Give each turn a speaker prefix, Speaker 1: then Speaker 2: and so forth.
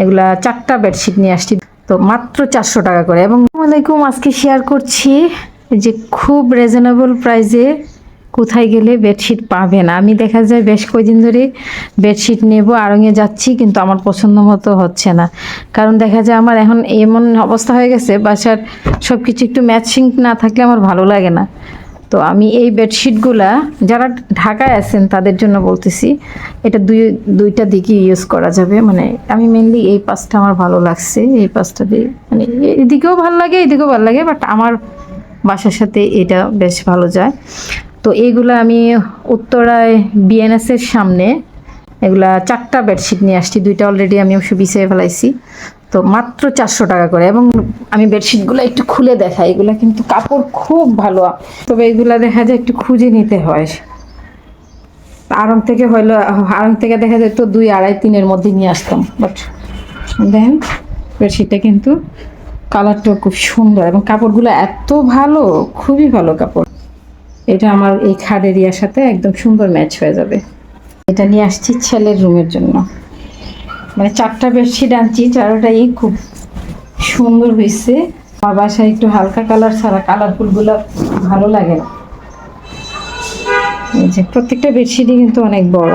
Speaker 1: এগুলা চারটা বেডশিট নিয়ে আসছি। তো মাত্র চারশো টাকা করে। এবং আসসালামাইকুম আজকে শেয়ার করছি যে খুব রিজনেবল প্রাইসে কোথায় গেলে বেডশিট পাবে না। আমি দেখা যায় বেশ কয়দিন ধরে বেডশিট নেব আরঙে যাচ্ছি, কিন্তু আমার পছন্দ মতো হচ্ছে না। কারণ দেখা যায় আমার এখন এমন অবস্থা হয়ে গেছে, বাসার সব কিছু একটু ম্যাচিং না থাকলে আমার ভালো লাগে না। তো আমি এই বেডশিটগুলা যারা ঢাকায় আছেন তাদের জন্য বলতেছি, এটা দুই, দুইটা দিকে ইউজ করা যাবে। মানে আমি মেনলি এই পাশটা আমার ভালো লাগছে, এই পাশটা দিয়ে। মানে এদিকেও ভালো লাগে, এদিকেও ভালো লাগে বাট আমার বাসার সাথে এটা বেশ ভালো যায়। তো এইগুলা আমি উত্তরায় বিএনএসের সামনে এগুলা চারটা বেডশিট নিয়ে আসছি, দুইটা অলরেডি আমি অবশ্য বিছিয়ে ফেলাইছি। তো মাত্র চারশো টাকা করে। এবং আমি বেডশিটগুলো একটু খুলে দেখাই। এগুলা কিন্তু কাপড় খুব ভালো। তবে এগুলা দেখা যায় একটু খুঁজে নিতে হয়। আড়ং থেকে হইল, আড়ং থেকে দেখা যায় তো দুই, আড়াই, তিনের মধ্যে নিয়ে আসতাম। বাট দেখেন বেডশিটটা কিন্তু কালারটাও খুব সুন্দর এবং কাপড়গুলো এত ভালো, খুবই ভালো কাপড়। এটা আমার এই খাট এরিয়ার সাথে একদম সুন্দর ম্যাচ হয়ে যাবে। এটা নিয়ে আসছি ছেলের রুমের জন্য। মানে চারটা বেডশিট আনছি, চারোটাই খুব সুন্দর হয়েছে আমার বাসায় একটু হালকা কালার ছাড়া কালারফুলগুলো ভালো লাগে না। প্রত্যেকটা বেডশিটই কিন্তু অনেক বড়।